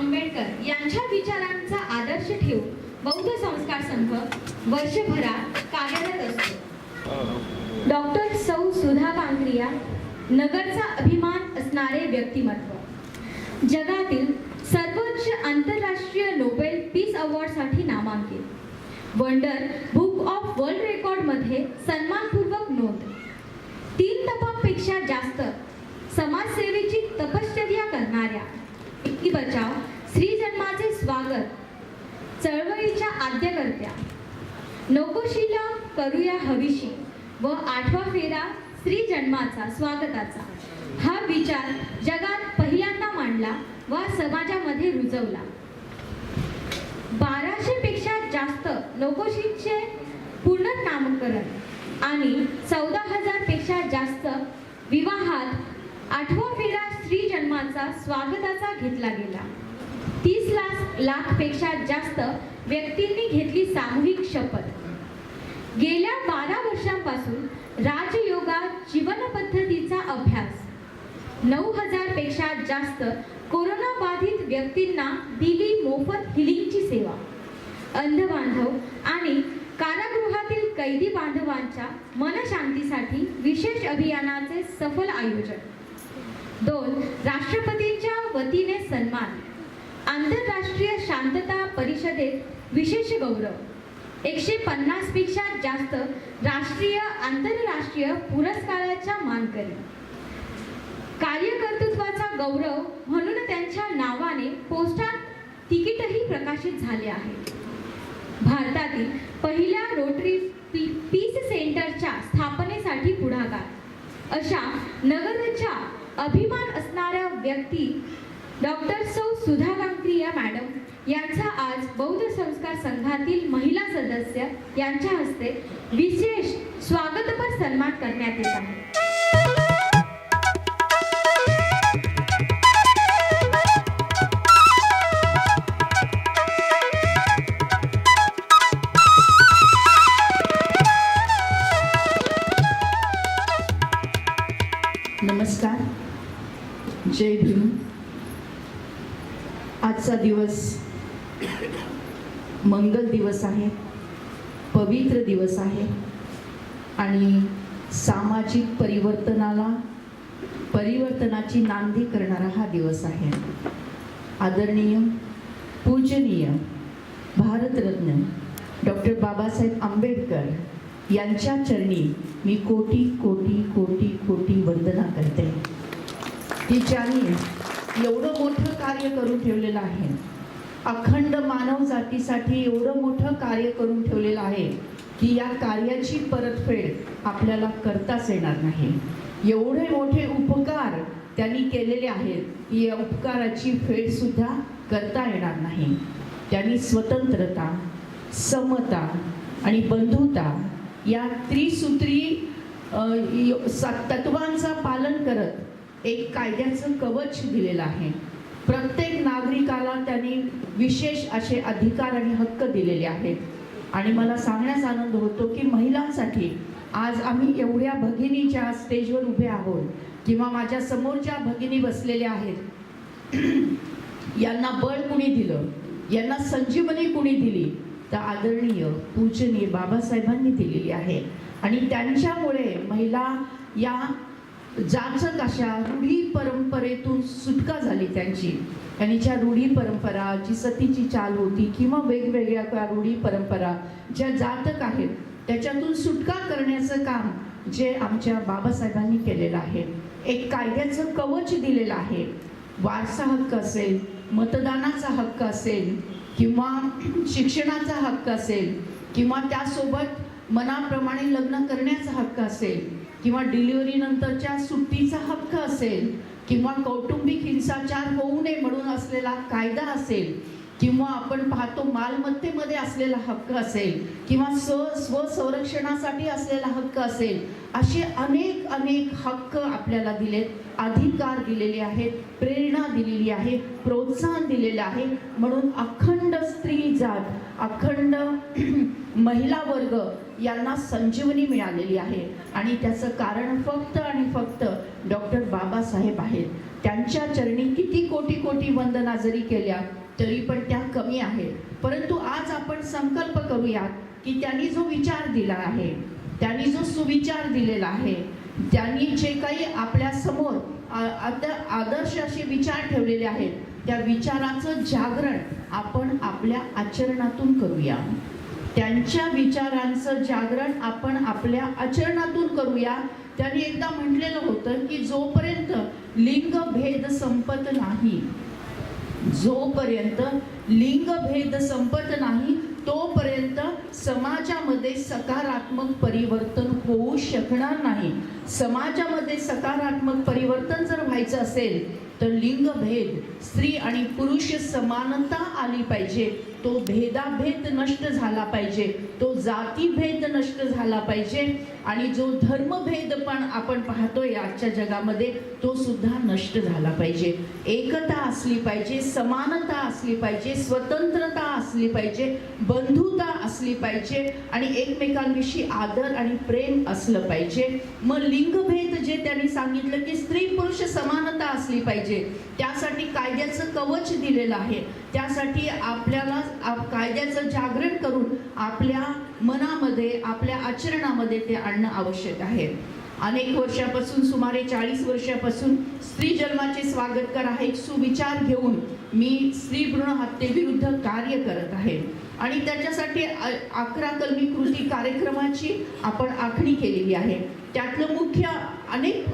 आंबेडकर यांच्या विचारांचा आदर्श ठेवून बौद्ध संस्कार संघ वर्षभरात कार्यरत असतो. डॉक्टर सौ सुधा पांढरिया नगरचा अभिमान असणारे व्यक्तिमत्व. जगातील सर्वोच्च आंतरराष्ट्रीय नोबेल पीस अवॉर्डसाठी नामांकित. वंडर बुक ऑफ वर्ल्ड रेकॉर्डमध्ये सन्मानपूर्वक नोंद. तीन तपापेक्षा जास्त समाजसेवेची तपश्चर्या करणाऱ्या. बेटी बचाव श्री चळवळीच्या आद्यकर्त्या नकोशीला करूया हवीशी व आठवा फेरा स्त्री जन्माचा स्वागताचा. हा विचार जगात पहिल्यांदा मांडला व समाजामध्ये रुजवला. बाराशे पेक्षा जास्त नकोशीचे पुनर्नामकरण आणि चौदा हजारपेक्षा जास्त विवाहात आठवा फेरा स्त्री जन्माचा स्वागताचा घेतला गेला. तीस लाख लाखपेक्षा जास्त व्यक्तींनी घेतली सामूहिक शपथ. गेल्या बारा वर्षांपासून राजयोगा जीवन पद्धतीचा अभ्यास. नऊ हजारपेक्षा जास्त कोरोना बाधित व्यक्तींना दिली मोफत हिलिंगची सेवा. अंधबांधव आणि कारागृहातील कैदी बांधवांच्या मनशांतीसाठी विशेष अभियानाचे सफल आयोजन. दोन राष्ट्रपतींच्या वतीने सन्मान. आंतरराष्ट्रीय शांतता परिषदेत विशेष गौरव. एकशे पन्नासपेक्षा जास्त राष्ट्रीय आंतरराष्ट्रीय पुरस्काराच्या मानकरी. कार्यकर्तृत्वाचा गौरव म्हणून त्यांच्या नावाने पोस्टात तिकीटही प्रकाशित झाले आहे. भारतातील पहिल्या रोटरी पी- पीस सेंटरच्या स्थापनेसाठी पुढाकार. अशा नगरच्या अभिमान असणाऱ्या व्यक्ती डॉक्टर सौ सुधा कांक्रिया मॅडम यांचा आज बौद्ध संस्कार संघातील महिला सदस्य यांच्या हस्ते विशेष स्वागतपर सन्मान करण्यात येत आहे. आजचा दिवस मंगल दिवस आहे पवित्र दिवस आहे आणि सामाजिक परिवर्तनाला परिवर्तनाची नांदी करणारा हा दिवस आहे. आदरणीय पूजनीय भारतरत्न डॉक्टर बाबासाहेब आंबेडकर यांच्या चरणी मी कोटी कोटी कोटी कोटी वंदना करते. की ज्यांनी एवढं मोठं कार्य करून ठेवलेलं आहे. अखंड मानव जातीसाठी एवढं मोठं कार्य करून ठेवलेलं आहे की या कार्याची परतफेड आपल्याला करताच येणार नाही. एवढे मोठे उपकार त्यांनी केलेले आहेत की या उपकाराची फेडसुद्धा करता येणार नाही. त्यांनी स्वतंत्रता समता आणि बंधुता या त्रिसूत्री तत्वांचा पालन करत एक कायद्याचं कवच दिलेलं आहे. प्रत्येक नागरिकाला त्यांनी विशेष असे अधिकार आणि हक्क दिलेले आहेत. आणि मला सांगण्यास आनंद होतो की महिलांसाठी आज आम्ही एवढ्या भगिनीच्या स्टेजवर उभे आहोत किंवा माझ्या समोरच्या भगिनी बसलेल्या आहेत. यांना बळ कुणी दिलं? यांना संजीवनी कुणी दिली? तर आदरणीय पूजनीय बाबासाहेबांनी दिलेली आहे. आणि त्यांच्यामुळे महिला या जाचक अशा रूढी परंपरेतून सुटका झाली त्यांची. आणि ज्या रूढी परंपरा जी सतीची चाल होती किंवा वेगवेगळ्या त्या रूढी परंपरा ज्या जातक आहेत त्याच्यातून सुटका करण्याचं काम जे आमच्या बाबासाहेबांनी केलेलं आहे. एक कायद्याचं कवच दिलेलं आहे. वारसा हक्क असेल मतदानाचा हक्क असेल किंवा शिक्षणाचा हक्क असेल किंवा त्यासोबत मनाप्रमाणे लग्न करण्याचा हक्क असेल किंवा डिलिव्हरी नंतरच्या सुट्टीचा हक्क असेल किंवा कौटुंबिक हिंसाचार होऊ नये म्हणून असलेला कायदा असेल किंवा आपण पाहतो मालमत्तेमध्ये असलेला हक्क असेल किंवा स्व स्वसंरक्षणासाठी असलेला हक्क असेल असे अनेक अनेक हक्क आपल्याला दिलेत. अधिकार दिलेले आहेत प्रेरणा दिलेली आहे प्रोत्साहन दिलेलं आहे. म्हणून अखंड स्त्री जात अखंड महिला वर्ग यांना संजीवनी मिळालेली आहे. आणि त्याचं कारण फक्त आणि फक्त डॉक्टर बाबासाहेब आहेत. त्यांच्या चरणी किती कोटी कोटी वंदना जरी केल्या तरी पण त्या कमी आहेत. परंतु आज आपण संकल्प करूयात की त्यांनी जो विचार दिला आहे त्यांनी जो सुविचार दिलेला आहे त्यांनी जे काही आपल्यासमोर आदर्श असे विचार ठेवलेले आहेत त्या विचाराचं जागरण आपण आपल्या आचरणातून करूया. त्यांच्या विचारांचं जागरण आपण आपल्या आचरणातून करूया. त्यांनी एकदा म्हटलेलं होतं की जोपर्यंत लिंगभेद संपत नाही जोपर्यंत लिंगभेद संपत नाही तोपर्यंत समाजामध्ये सकारात्मक परिवर्तन होऊ शकणार नाही. समाजामध्ये सकारात्मक परिवर्तन जर व्हायचं असेल तर लिंगभेद स्त्री आणि पुरुष समानता आली पाहिजे. तो भेदाभेद नष्ट झाला पाहिजे. तो जातीभेद नष्ट झाला पाहिजे. आणि जो धर्मभेद पण आपण पाहतोय आजच्या जगामध्ये तो सुद्धा नष्ट झाला पाहिजे. एकता असली पाहिजे समानता असली पाहिजे स्वतंत्रता असली पाहिजे बंधुता असली पाहिजे आणि एकमेकांविषयी आदर आणि प्रेम असलं पाहिजे. मग लिंगभेद जे त्यांनी सांगितलं की स्त्री पुरुष समानता असली पाहिजे त्यासाठी कायद्याचं कवच दिलेलं आहे. त्यासाठी आपल्याला आप- कायद्याचं जागरण करून आपल्या मनामध्ये आपल्या आचरणामध्ये ते आणणं आवश्यक आहे. अनेक वर्षापासून सुमारे चाळीस वर्षापासून स्त्री जन्माचे स्वागत कर हा एक सुविचार घेऊन मी स्त्री भ्रूण हत्येविरुद्ध कार्य करत आहे. आणि त्याच्यासाठी अकरा कलमी कृती कार्यक्रमाची आपण आखणी केलेली आहे. त्यातलं मुख्य अनेक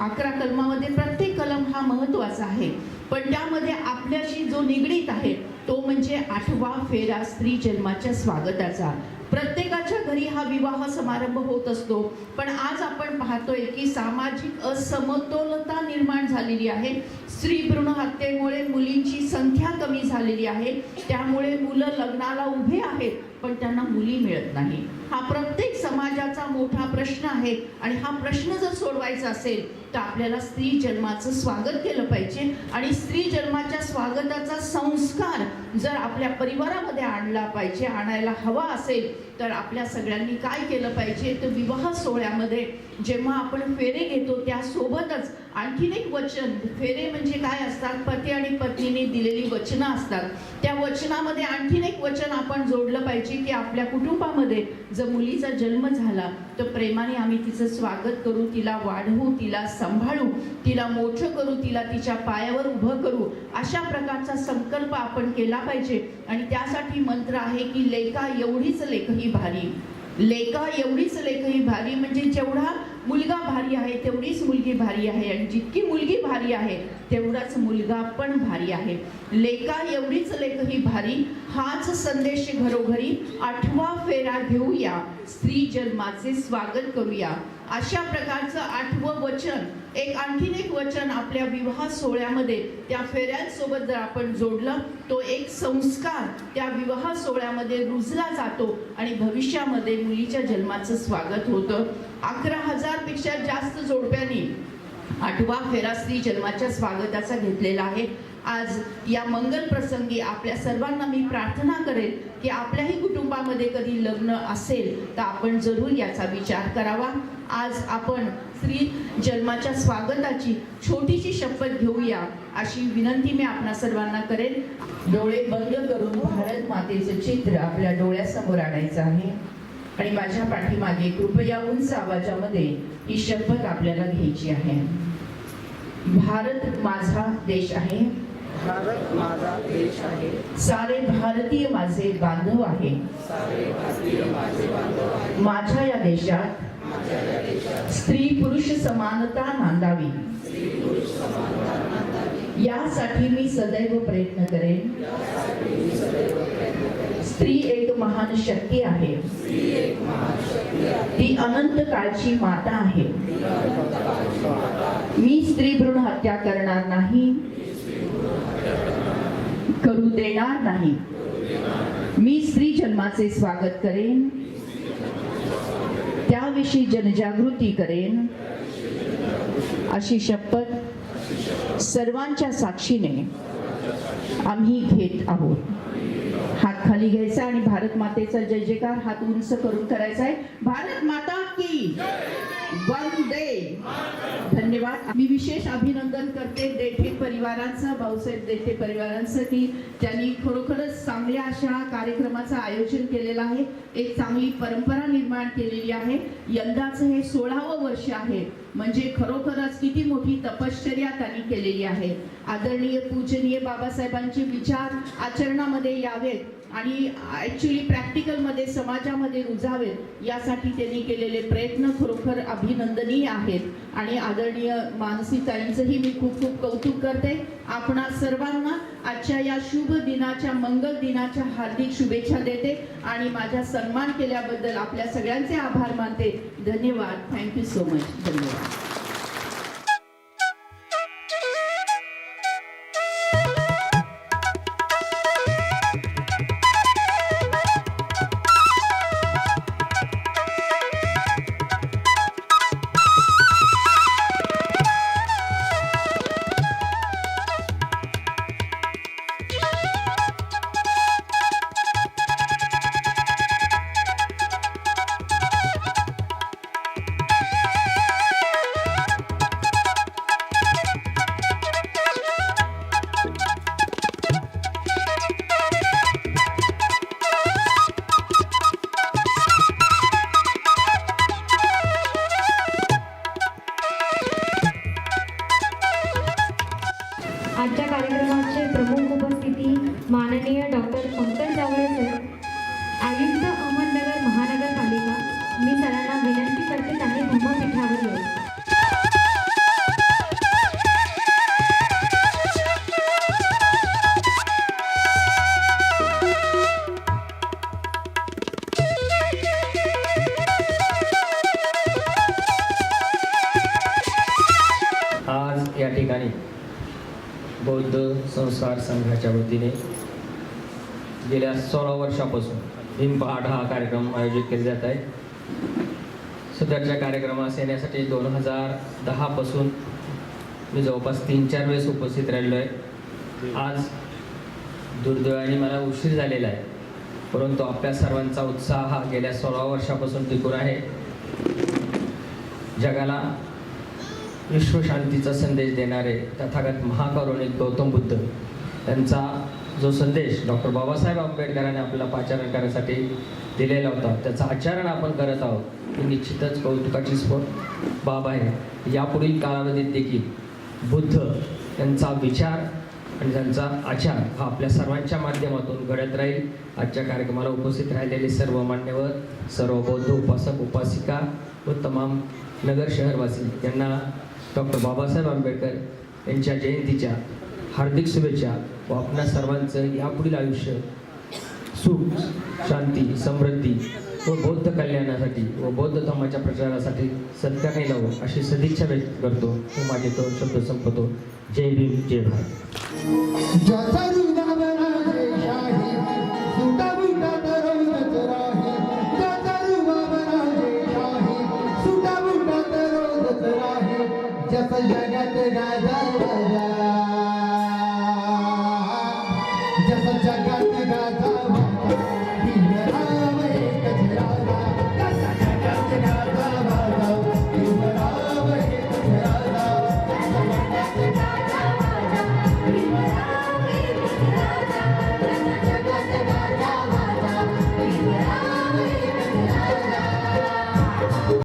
अकरा कलमामध्ये प्रत्येक कलम हा महत्त्वाचा आहे. पण त्यामध्ये आपल्याशी जो निगडीत आहे तो म्हणजे आठवा फेरा स्त्री जन्माच्या स्वागताचा. प्रत्येकाच्या घरी हा विवाह समारंभ होत असतो. पण आज आपण पाहतोय की सामाजिक असमतोलता निर्माण झालेली आहे. स्त्री भ्रूण हत्येमुळे मुलींची संख्या कमी झालेली आहे. त्यामुळे मुलं लग्नाला उभे आहेत. पण त्यांना मुली मिळत नाही. हा प्रत्येक समाजाचा मोठा प्रश्न आहे. आणि हा प्रश्न जर सोडवायचा असेल तर आपल्याला स्त्री जन्माचं स्वागत केलं पाहिजे. आणि स्त्री जन्माच्या स्वागताचा संस्कार जर आपल्या परिवारामध्ये आणला पाहिजे आणायला हवा असेल तर आपल्या सगळ्यांनी काय केलं पाहिजे? तर विवाह सोहळ्यामध्ये जेव्हा आपण फेरे घेतो त्यासोबतच आणखीन एक वचन फेरे म्हणजे काय असतात? पती आणि पत्नीने दिलेली वचनं असतात. त्या वचनामध्ये आणखीन एक वचन आपण जोडलं पाहिजे की आपल्या कुटुंबामध्ये जर मुलीचा जन्म झाला तर प्रेमाने आम्ही तिचं स्वागत करू तिला वाढवू तिला सांभाळू तिला मोठं करू तिला तिच्या पायावर उभं करू अशा प्रकारचा संकल्प आपण केला पाहिजे. आणि त्यासाठी मंत्र आहे की लेखा एवढीच लेख ही भारी. लेखा एवढीच लेख ही भारी म्हणजे जेवढा मुलगा भारी आहे तेवढीच मुलगी भारी आहे आणि जितकी मुलगी भारी आहे तेवढाच मुलगा पण भारी आहे. लेखा एवढीच लेख ही भारी हाच संदेश घरोघरी आठवा फेरा घेऊया. स्त्री जन्माचे स्वागत करूया. अशा प्रकारचं आठवं वचन एक आणखीन एक वचन आपल्या विवाह सोहळ्यामध्ये त्या फेऱ्यांसोबत जर आपण जोडलं तो एक संस्कार त्या विवाह सोहळ्यामध्ये रुजला जातो आणि भविष्यामध्ये मुलीच्या जन्माचं स्वागत होतं. अकरा हजारपेक्षा जास्त जोडप्यांनी आठवा फेरा स्त्री जन्माच्या स्वागताचा घेतलेला आहे. आज या मंगल प्रसंगी आपल्या सर्वांना मी प्रार्थना करेन की आपल्याही कुटुंबामध्ये कधी लग्न असेल तर आपण जरूर याचा विचार करावा. आज आपण स्त्री जन्माच्या स्वागताची छोटीशी शपथ घेऊया अशी विनंती मी आपणा सर्वांना करेन. डोळे बंद करून भारत मातेचं चित्र आपल्या डोळ्यासमोर आणायचं आहे. आणि माझ्या पाठीमागे कृपया उंच आवाजामध्ये ही शपथ आपल्याला घ्यायची आहे. भारत माझा देश आहे. भारत माझा देश आहे. सारे भारतीय माझे बांधव आहे. माझ्या या देशात स्त्री पुरुष समानता नांदावी. यासाठी मी सदैव प्रयत्न करेन. स्त्री एक महान शक्ती आहे. ती अनंत काळची माता आहे. मी स्त्री भ्रूण हत्या करणार नाही. करू देणार नाही. मी स्त्री जन्माचे स्वागत करेन. त्याविषयी जनजागृती करेन. अशी शपथ सर्वांच्या साक्षीने आम्ही घेत आहोत. हात खाली घ्यायचा आणि भारत मातेचा जय जयकार. हात उंच करून करायचा आहे. भारत माता की वंदे धन्यवाद. मी विशेष अभिनंदन करते देठे परिवारांचं भाऊसाहेब देठे परिवारांचं की त्यांनी खरोखरच चांगल्या अशा कार्यक्रमाचं आयोजन केलेलं आहे. एक चांगली परंपरा निर्माण केलेली आहे. यंदाचं हे सोळावं वर्ष आहे. म्हणजे खरोखरच किती मोठी तपश्चर्या त्यांनी केलेली आहे. आदरणीय पूजनीय बाबासाहेबांचे विचार आचरणामध्ये यावेत. आणि ॲक्च्युली प्रॅक्टिकलमध्ये समाजामध्ये रुजावेत यासाठी त्यांनी केलेले प्रयत्न खरोखर अभिनंदनीय आहेत. आणि आदरणीय मानसीताईंचंही मी खूप खूप कौतुक करते. आपणा सर्वांना आजच्या या शुभ दिनाच्या मंगल दिनाच्या हार्दिक शुभेच्छा देते आणि माझा सन्मान केल्याबद्दल आपल्या सगळ्यांचे आभार मानते. धन्यवाद. थँक्यू सो मच धन्यवाद. संस्कार संघाच्या वतीने. गेल्या सोळा वर्षापासून हिमपहाट हा कार्यक्रम आयोजित केला जात आहे. सध्याच्या कार्यक्रमास येण्यासाठी दोन हजार दहापासून मी जवळपास तीन चार वेळेस उपस्थित राहिलो आहे. आज दुर्दैवाने मला उशीर झालेला आहे. परंतु आपल्या सर्वांचा उत्साह हा गेल्या सोळा वर्षापासून टिकून आहे. जगाला विश्वशांतीचा संदेश देणारे तथागत महाकारुणिक गौतम बुद्ध त्यांचा जो संदेश डॉक्टर बाबासाहेब आंबेडकरांनी आपल्याला पाचारण करण्यासाठी दिलेला होता त्याचं आचरण आपण करत आहोत ही निश्चितच कौतुकाची स्फोट बाब आहे. यापुढील कालावधीत देखील बुद्ध त्यांचा विचार आणि त्यांचा आचार हा आपल्या सर्वांच्या माध्यमातून घडत राहील. आजच्या कार्यक्रमाला उपस्थित राहिलेले सर्व मान्यवर सर्व बौद्ध उपासक उपासिका व तमाम नगर शहरवासी यांना डॉक्टर बाबासाहेब आंबेडकर यांच्या जयंतीच्या हार्दिक शुभेच्छा व आपल्या सर्वांचं यापुढील आयुष्य सुख शांती समृद्धी व बौद्ध कल्याणासाठी व बौद्ध धर्माच्या प्रचारासाठी सत्याने लावो अशी सदिच्छा व्यक्त करतो. हे माझे तो शब्द संपतो जय भीम जय भारत.